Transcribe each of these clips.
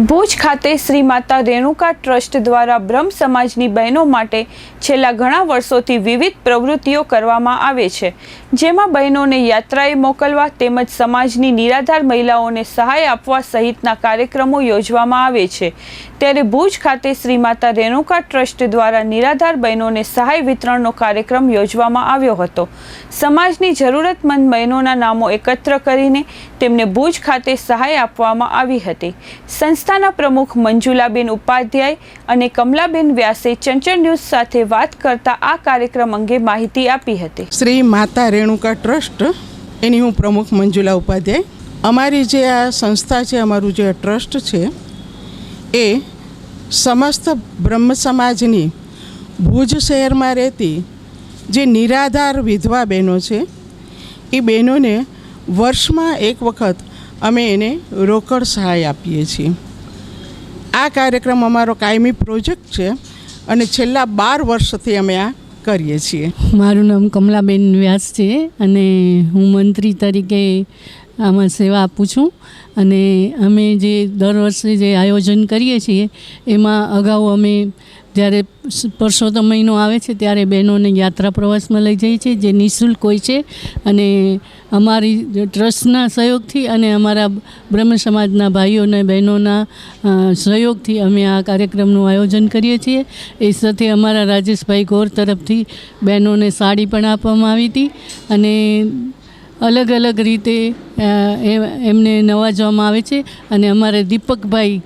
ભુજ ખાતે શ્રી માતા રેણુકા ટ્રસ્ટ દ્વારા બ્રહ્મ સમાજની બહેનો માટે છેલ્લા ઘણા વર્ષોથી વિવિધ પ્રવૃત્તિઓ કરવામાં આવે છે. જેમાં બહેનોને યાત્રાએ મોકલવા તેમજ સમાજની નિરાધાર મહિલાઓને સહાય આપવા સહિતના કાર્યક્રમો યોજવામાં આવે છે. ત્યારે ભુજ ખાતે શ્રી માતા રેણુકા ટ્રસ્ટ દ્વારા નિરાધાર બહેનોને સહાય વિતરણનો કાર્યક્રમ યોજવામાં આવ્યો હતો. સમાજની જરૂરતમંદ બહેનોના નામો એકત્ર કરીને તેમને ભુજ ખાતે સહાય આપવામાં આવી હતી. સંસ્થાના પ્રમુખ મંજુલાબેન ઉપાધ્યાય અને કમલાબેન વ્યાસે ચંચળ ન્યૂઝ સાથે વાત કરતા આ કાર્યક્રમ અંગે માહિતી આપી હતી. શ્રી માતા રેણુકા ટ્રસ્ટ, એની હું પ્રમુખ મંજુલા ઉપાધ્યાય, અમારી જે આ સંસ્થા છે, અમારું જે ટ્રસ્ટ છે, એ સમસ્ત બ્રહ્મ સમાજની ભુજ શહેરમાં રહેતી જે નિરાધાર વિધવા બહેનો છે, એ બહેનોને વર્ષમાં એક વખત અમે એને રોકડ સહાય આપીએ છીએ. આ કાર્યક્રમ અમારો કાયમી પ્રોજેક્ટ છે અને છેલ્લા બાર વર્ષથી અમે આ કરીએ છીએ. મારું નામ કમલાબેન વ્યાસ છે અને હું મંત્રી તરીકે આમાં સેવા આપું છું. અને અમે જે દર વર્ષે જે આયોજન કરીએ છીએ, એમાં અગાઉ અમે જ્યારે પરસોત્તમ મહિનો આવે છે ત્યારે બહેનોને યાત્રા પ્રવાસમાં લઈ જઈએ છીએ, જે નિઃશુલ્ક હોય છે. અને અમારી ટ્રસ્ટના સહયોગથી અને અમારા બ્રહ્મ સમાજના ભાઈઓ અને બહેનોના સહયોગથી અમે આ કાર્યક્રમનું આયોજન કરીએ છીએ. એ સાથે અમારા રાજેશભાઈ ગોર તરફથી બહેનોને સાડી પણ આપવામાં આવી હતી. અને અલગ અલગ રીતે એમને નવાજવામાં આવે છે. અને અમારે દીપકભાઈ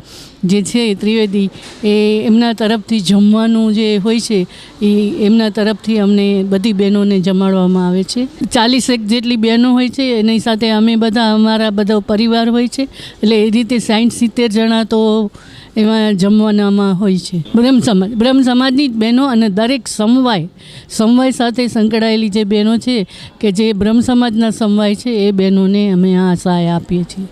જે છે ત્રિવેદી, એ એમના તરફથી જમવાનું જે હોય છે, એ એમના તરફથી અમને બધી બહેનોને જમાડવામાં આવે છે. ચાલીસેક જેટલી બહેનો હોય છે, એની સાથે અમે બધા, અમારા બધો પરિવાર હોય છે. એટલે એ રીતે સાઠ સિત્તેર જણા તો એમાં જમવાનામાં હોય છે. બ્રહ્મ સમાજ, બ્રહ્મ સમાજની જ બહેનો અને દરેક સમવાય સમવાય સાથે સંકળાયેલી જે બહેનો છે, કે જે બ્રહ્મ સમાજના સમવાય છે, એ બહેનોને અમે આ સહાય આપીએ છીએ.